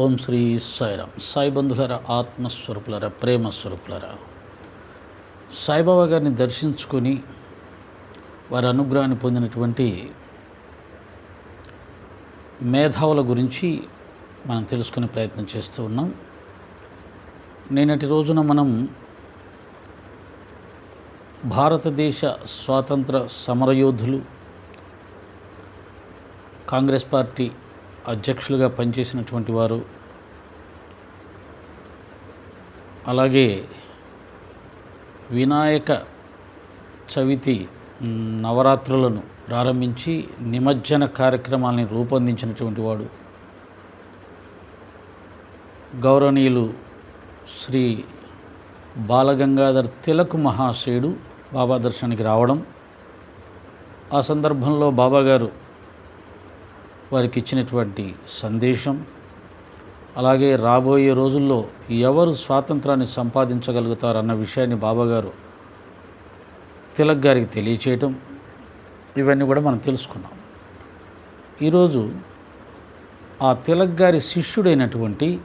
ఓం శ్రీ సాయిరామ్. సాయి బంధులరా ఆత్మస్వరూపులరా ప్రేమ స్వరూపులరా సాయిబాబా గారిని దర్శించుకొని వారి అనుగ్రహాన్ని పొందినటువంటి మేధావుల గురించి మనం తెలుసుకునే ప్రయత్నం చేస్తూ ఉన్నాం. నేనటి రోజున మనం భారతదేశ స్వాతంత్ర సమరయోధులు కాంగ్రెస్ పార్టీ అధ్యక్షులుగా పనిచేసినటువంటి వారు అలాగే వినాయక చవితి నవరాత్రులను ప్రారంభించి నిమజ్జన కార్యక్రమాలని రూపొందించినటువంటి వాడు గౌరవనీయులు శ్రీ బాలగంగాధర్ తిలక్ మహాశయుడు బాబా దర్శనానికి రావడం ఆ సందర్భంలో బాబాగారు వారికి ఇచ్చినటువంటి సందేశం. అలాగే రాబోయే రోజుల్లో ఎవరు స్వాతంత్రాన్ని సంపాదించగలుగుతారన్న విషయాన్ని బాబాగారు తిలక్ గారికి తెలియచేయటం. ఇవన్నీ కూడా మనం తెలుసుకున్నాం. ఈరోజు ఆ తిలక్ గారి శిష్యుడైనటువంటి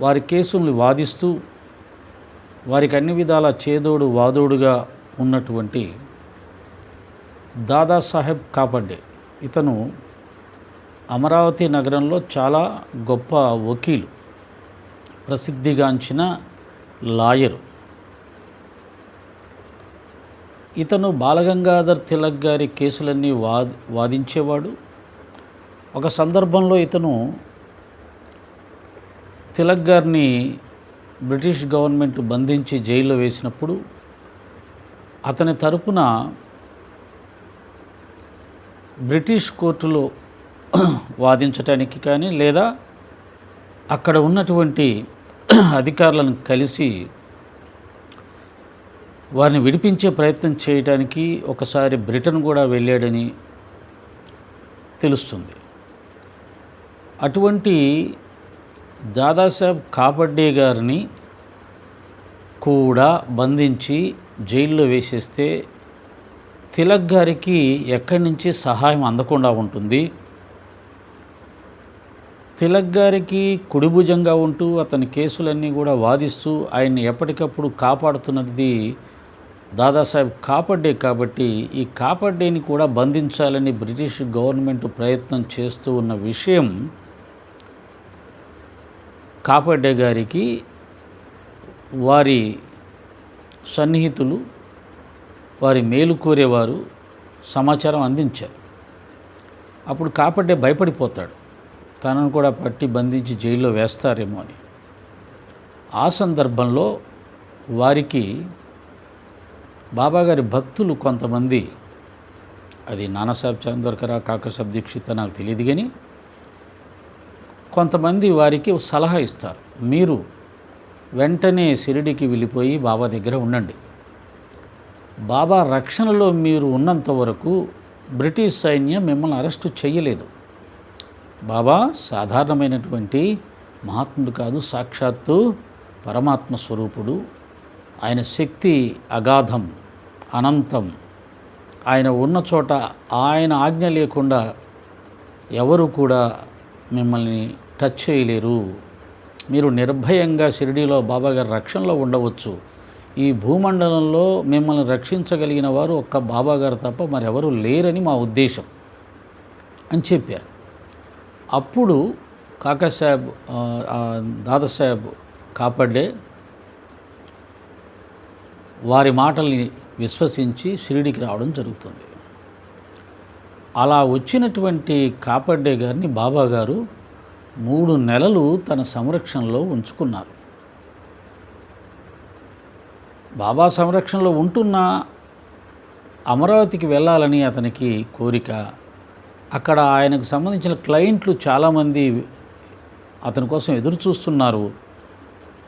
వారి కేసుల్ని వాదిస్తూ వారికి అన్ని విధాల చేదోడు వాదోడుగా ఉన్నటువంటి దాదాసాహెబ్ కాపడ్డే ఇతను అమరావతి నగరంలో చాలా గొప్ప వకీలు ప్రసిద్ధిగాంచిన లాయరు. ఇతను బాలగంగాధర్ తిలక్ గారి కేసులన్నీ వాద్ వాదించేవాడు. ఒక సందర్భంలో ఇతను తిలక్ గారిని బ్రిటిష్ గవర్నమెంట్ బంధించి జైల్లో వేసినప్పుడు అతని తరపున బ్రిటిష్ కోర్టులో వాదించటానికి కానీ లేదా అక్కడ ఉన్నటువంటి అధికారులను కలిసి వారిని విడిపించే ప్రయత్నం చేయడానికి ఒకసారి బ్రిటన్ కూడా వెళ్ళాడని తెలుస్తుంది. అటువంటి దాదాసాహెబ్ కాపడ్డే గారిని కూడా బంధించి జైల్లో వేసేస్తే తిలక్ గారికి ఎక్కడి నుంచి సహాయం అందకుండా ఉంటుంది? తిలక్ గారికి కుడిభుజంగా ఉంటూ అతని కేసులన్నీ కూడా వాదిస్తూ ఆయన్ని ఎప్పటికప్పుడు కాపాడుతున్నది దాదాసాహెబ్ కాపడ్డే కాబట్టి ఈ కాపడ్డేని కూడా బంధించాలని బ్రిటిష్ గవర్నమెంట్ ప్రయత్నం చేస్తూ ఉన్న విషయం కాపడ్డే గారికి వారి సన్నిహితులు వారి మేలు కోరేవారు సమాచారం అందించారు. అప్పుడు కాపడ్డే భయపడిపోతాడు. తనను కూడా పట్టి బంధించి జైల్లో వేస్తారేమో అని. ఆ సందర్భంలో వారికి బాబాగారి భక్తులు కొంతమంది అది నానాసాహెబ్ చందోర్కర కాకసాబ్ దీక్షిత నాకు తెలియదు కానీ కొంతమంది వారికి సలహా ఇస్తారు. మీరు వెంటనే షిరిడికి వెళ్ళిపోయి బాబా దగ్గర ఉండండి. బాబా రక్షణలో మీరు ఉన్నంత వరకు బ్రిటిష్ సైన్యం మిమ్మల్ని అరెస్టు చేయలేదు. బాబా సాధారణమైనటువంటి మహాత్ముడు కాదు సాక్షాత్తు పరమాత్మ స్వరూపుడు. ఆయన శక్తి అగాధం అనంతం. ఆయన ఉన్న చోట ఆయన ఆజ్ఞ లేకుండా ఎవరు కూడా మిమ్మల్ని టచ్ చేయలేరు. మీరు నిర్భయంగా షిరిడీలో బాబాగారి రక్షణలో ఉండవచ్చు. ఈ భూమండలంలో మిమ్మల్ని రక్షించగలిగిన వారు ఒక్క బాబాగారు తప్ప మరెవరు లేరని మా ఉద్దేశం అని చెప్పారు. అప్పుడు కాకాసాహెబ్ దాదాసాహెబ్ కాపాడే వారి మాటల్ని విశ్వసించి షిరిడికి రావడం జరుగుతుంది. అలా వచ్చినటువంటి కాపాడ్డే గారిని బాబాగారు మూడు నెలలు తన సంరక్షణలో ఉంచుకున్నారు. బాబా సంరక్షణలో ఉంటున్న అమరావతికి వెళ్ళాలని అతనికి కోరిక. అక్కడ ఆయనకు సంబంధించిన క్లయింట్లు చాలామంది అతని కోసం ఎదురు చూస్తున్నారు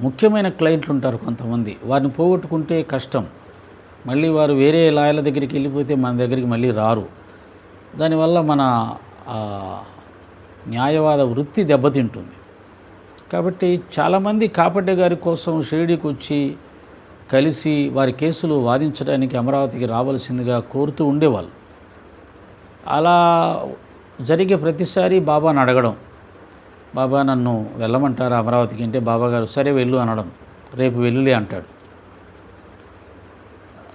ముఖ్యమైన క్లయింట్లు ఉంటారు కొంతమంది. వారిని పోగొట్టుకుంటే కష్టం. మళ్ళీ వారు వేరే లాయల దగ్గరికి వెళ్ళిపోతే మన దగ్గరికి మళ్ళీ రారు. దానివల్ల మన న్యాయవాద వృత్తి దెబ్బతింటుంది. కాబట్టి చాలామంది కాపడ్డే గారి కోసం షిరిడీకి వచ్చి కలిసి వారి కేసులు వాదించడానికి అమరావతికి రావాల్సిందిగా కోరుతూ ఉండేవాళ్ళు. అలా జరిగే ప్రతిసారి బాబాను అడగడం బాబా నన్ను వెళ్ళమంటారా అమరావతికి? అంటే బాబాగారు సరే వెళ్ళు అనడం రేపు వెల్లులే అంటాడు.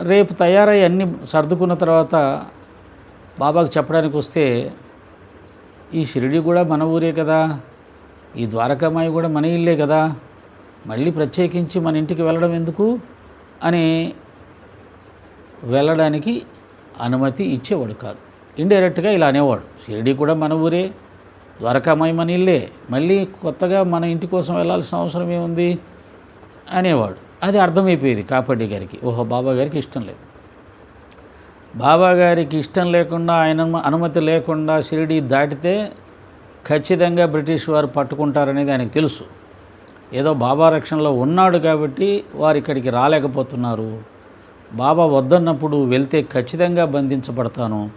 రేపు తయారై అన్ని సర్దుకున్న తర్వాత బాబాకు చెప్పడానికి వస్తే ఈ షిరిడి కూడా మన ఊరే కదా ఈ ద్వారకామాయి కూడా మన ఇల్లే కదా మళ్ళీ ప్రత్యేకించి మన ఇంటికి వెళ్ళడం ఎందుకు? అని వెళ్ళడానికి అనుమతి ఇచ్చేవాడు కాదు. ఇండైరెక్ట్గా ఇలా అనేవాడు. షిరిడి కూడా మన ఊరే ద్వారకామాయి మన ఇల్లే. మళ్ళీ కొత్తగా మన ఇంటి కోసం వెళ్ళాల్సిన అవసరం ఏముంది? అనేవాడు. అది అర్థమైపోయేది కాపాడి గారికి. ఓహో బాబా గారికి ఇష్టం లేదు. బాబా గారికి ఇష్టం లేకుండా ఆయన అనుమతి లేకుండా షిరిడి దాటితే ఖచ్చితంగా బ్రిటిష్ వారు పట్టుకుంటారనేది ఆయనకు తెలుసు. ఏదో బాబా రక్షణలో ఉన్నాడు కాబట్టి వారు ఇక్కడికి రాలేకపోతున్నారు. బాబా వద్దన్నప్పుడు వెళ్తే ఖచ్చితంగా బంధించబడతాను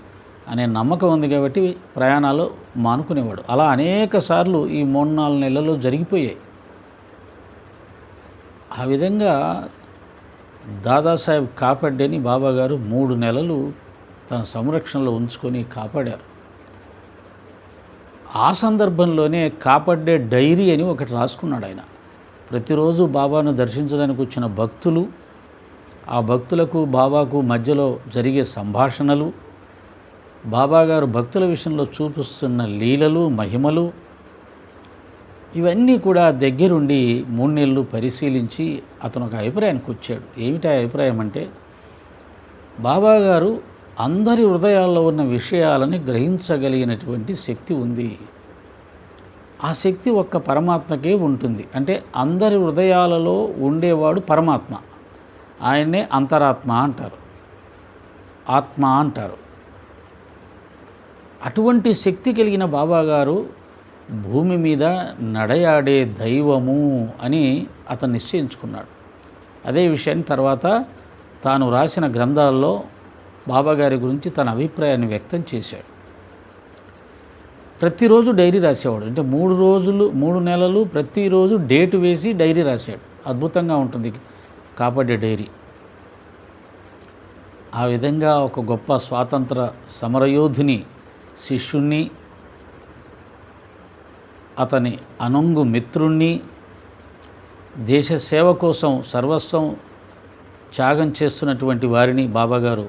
అనే నమ్మకం ఉంది కాబట్టి ప్రయాణాలు మానుకునేవాడు. అలా అనేక సార్లు ఈ మూడు నాలుగు నెలల్లో జరిగిపోయాయి. ఆ విధంగా దాదాసాహెబ్ కాపాడ్డని బాబా గారు మూడు నెలలు తన సంరక్షణలో ఉంచుకొని కాపాడారు. ఆ సందర్భంలోనే కాపాడే డైరీ అని ఒకటి రాసుకున్నాడు ఆయన. ప్రతిరోజు బాబాను దర్శించడానికి వచ్చిన భక్తులు ఆ భక్తులకు బాబాకు మధ్యలో జరిగే సంభాషణలు బాబాగారు భక్తుల విషయంలో చూపిస్తున్న లీలలు మహిమలు ఇవన్నీ కూడా దగ్గరుండి మూడు నెలలు పరిశీలించి అతను ఒక అభిప్రాయానికి వచ్చాడు. ఏమిటి ఆ అభిప్రాయం అంటే బాబాగారు అందరి హృదయాల్లో ఉన్న విషయాలని గ్రహించగలిగినటువంటి శక్తి ఉంది. ఆ శక్తి ఒక్క పరమాత్మకే ఉంటుంది. అంటే అందరి హృదయాలలో ఉండేవాడు పరమాత్మ. ఆయన్నే అంతరాత్మ అంటారు. ఆత్మ అంటారు. అటువంటి శక్తి కలిగిన బాబాగారు భూమి మీద నడయాడే దైవము అని అతను నిశ్చయించుకున్నాడు. అదే విషయాన్ని తర్వాత తాను రాసిన గ్రంథాల్లో బాబాగారి గురించి తన అభిప్రాయాన్ని వ్యక్తం చేశాడు. ప్రతిరోజు డైరీ రాసేవాడు. అంటే మూడు రోజులు మూడు నెలలు ప్రతిరోజు డేట్ వేసి డైరీ రాశాడు. అద్భుతంగా ఉంటుంది కాపాడే డైరీ. ఆ విధంగా ఒక గొప్ప స్వాతంత్ర సమరయోధుని శిష్యుణ్ణి అతని అనుంగు మిత్రుణ్ణి దేశ సేవ కోసం సర్వస్వం త్యాగం చేస్తున్నటువంటి వారిని బాబాగారు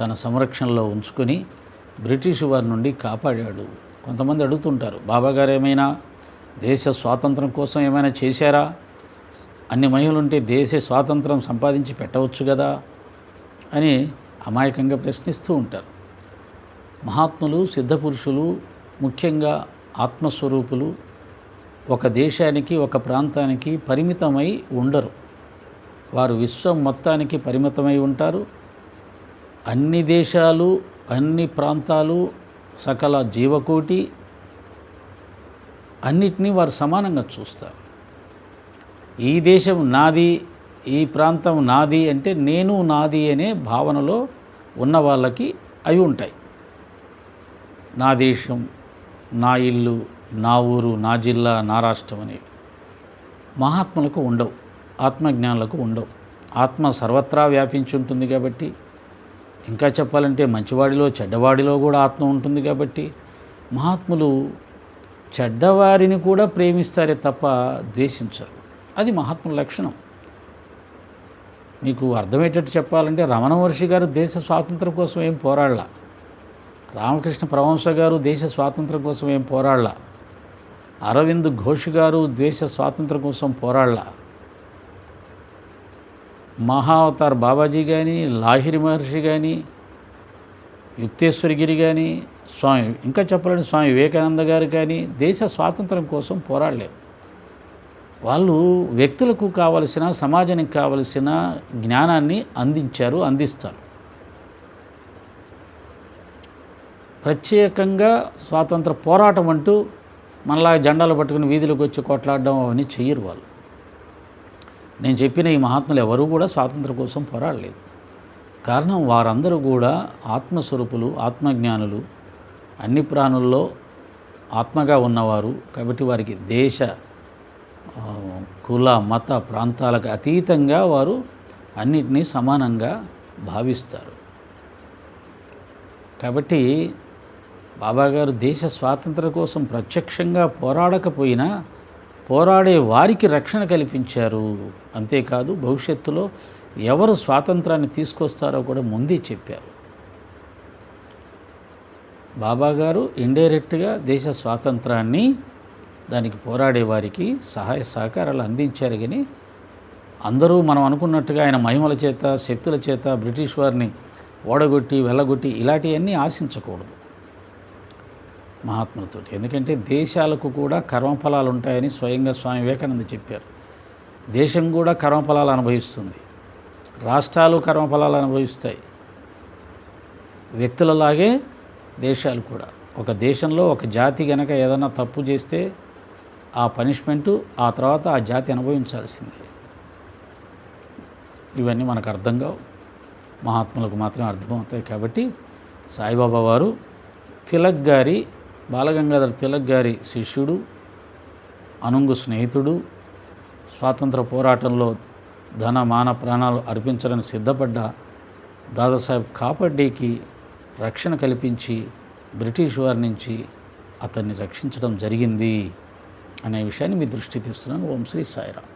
తన సంరక్షణలో ఉంచుకొని బ్రిటిష్ వారి నుండి కాపాడాడు. కొంతమంది అడుగుతుంటారు బాబాగారు ఏమైనా దేశ స్వాతంత్రం కోసం ఏమైనా చేశారా? అన్ని మహిళలుంటే దేశ స్వాతంత్రం సంపాదించి పెట్టవచ్చు కదా? అని అమాయకంగా ప్రశ్నిస్తూ ఉంటారు. మహాత్ములు సిద్ధపురుషులు ముఖ్యంగా ఆత్మస్వరూపులు ఒక దేశానికి ఒక ప్రాంతానికి పరిమితమై ఉండరు. వారు విశ్వం మొత్తానికి పరిమితమై ఉంటారు. అన్ని దేశాలు అన్ని ప్రాంతాలు సకల జీవకోటి అన్నిటినీ వారు సమానంగా చూస్తారు. ఈ దేశం నాది ఈ ప్రాంతం నాది అంటే నేను నాది అనే భావనలో ఉన్న వాళ్ళకి అవి ఉంటాయి. నా దేశం నా ఇల్లు నా ఊరు నా జిల్లా నా రాష్ట్రం అనేవి మహాత్ములకు ఉండవు ఆత్మజ్ఞానులకు ఉండవు. ఆత్మ సర్వత్రా వ్యాపించి ఉంటుంది కాబట్టి ఇంకా చెప్పాలంటే మంచివాడిలో చెడ్డవాడిలో కూడా ఆత్మ ఉంటుంది కాబట్టి మహాత్ములు చెడ్డవారిని కూడా ప్రేమిస్తారే తప్ప ద్వేషించరు. అది మహాత్ముల లక్షణం. మీకు అర్థమయ్యేటట్టు చెప్పాలంటే రమణ మహర్షి గారు దేశ స్వాతంత్రం కోసం ఏం పోరాడలా. రామకృష్ణ పరమహంస గారు దేశ స్వాతంత్రం కోసం ఏం పోరాడలా. అరవింద్ ఘోష్ గారు దేశ స్వాతంత్రం కోసం పోరాడలా. మహావతార్ బాబాజీ కానీ లాహిరి మహర్షి కానీ యుక్తేశ్వరగిరి కానీ స్వామి ఇంకా చెప్పాలంటే స్వామి వివేకానంద గారు కానీ దేశ స్వాతంత్రం కోసం పోరాడలేదు. వాళ్ళు వ్యక్తులకు కావలసిన సమాజానికి కావలసిన జ్ఞానాన్ని అందించారు అందిస్తారు. ప్రత్యేకంగా స్వాతంత్ర పోరాటం అంటూ మనలా జెండాలు పట్టుకుని వీధిలోకి వచ్చి కొట్లాడడం అవన్నీ చెయ్యరు వాళ్ళు. నేను చెప్పిన ఈ మహాత్ములు ఎవరూ కూడా స్వాతంత్రం కోసం పోరాడలేదు. కారణం వారందరూ కూడా ఆత్మస్వరూపులు ఆత్మజ్ఞానులు అన్ని ప్రాణుల్లో ఆత్మగా ఉన్నవారు. కాబట్టి వారికి దేశ కుల మత ప్రాంతాలకు అతీతంగా వారు అన్నిటినీ సమానంగా భావిస్తారు. కాబట్టి బాబాగారు దేశ స్వాతంత్ర కోసం ప్రత్యక్షంగా పోరాడకపోయినా పోరాడే వారికి రక్షణ కల్పించారు. అంతేకాదు భవిష్యత్తులో ఎవరు స్వాతంత్రాన్ని తీసుకొస్తారో కూడా ముందే చెప్పారు. బాబా గారు ఇండైరెక్ట్గా దేశ స్వాతంత్రాన్ని దానికి పోరాడే వారికి సహాయ సహకారాలు అందించారు కానీ అందరూ మనం అనుకున్నట్టుగా ఆయన మహిమల చేత శక్తుల చేత బ్రిటిష్ వారిని ఓడగొట్టి వెళ్ళగొట్టి ఇలాంటివన్నీ ఆశించకూడదు. మహాత్ములతో ఎందుకంటే దేశాలకు కూడా కర్మఫలాలు ఉంటాయని స్వయంగా స్వామి వివేకానంద చెప్పారు. దేశం కూడా కర్మఫలాలు అనుభవిస్తుంది. రాష్ట్రాలు కర్మఫలాలు అనుభవిస్తాయి. వ్యక్తులలాగే దేశాలు కూడా. ఒక దేశంలో ఒక జాతి గనక ఏదైనా తప్పు చేస్తే ఆ పనిష్మెంటు ఆ తర్వాత ఆ జాతి అనుభవించాల్సిందే. ఇవన్నీ మనకు అర్థం కావు. మహాత్ములకు మాత్రమే అర్థమవుతాయి కాబట్టి సాయిబాబా వారు తిలక్ గారి బాలగంగాధర తిలక్ గారి శిష్యుడు అనుంగు స్నేహితుడు స్వాతంత్ర పోరాటంలో ధన మాన ప్రాణాలు అర్పించడానికి సిద్ధపడ్డ దాదాసాహెబ్ కాపడ్డీకి రక్షణ కల్పించి బ్రిటిష్ వారి నుంచి అతన్ని రక్షించడం జరిగింది అనే విషయాన్ని మీ దృష్టి తెస్తున్నాను. ఓం శ్రీ సాయిరామ్.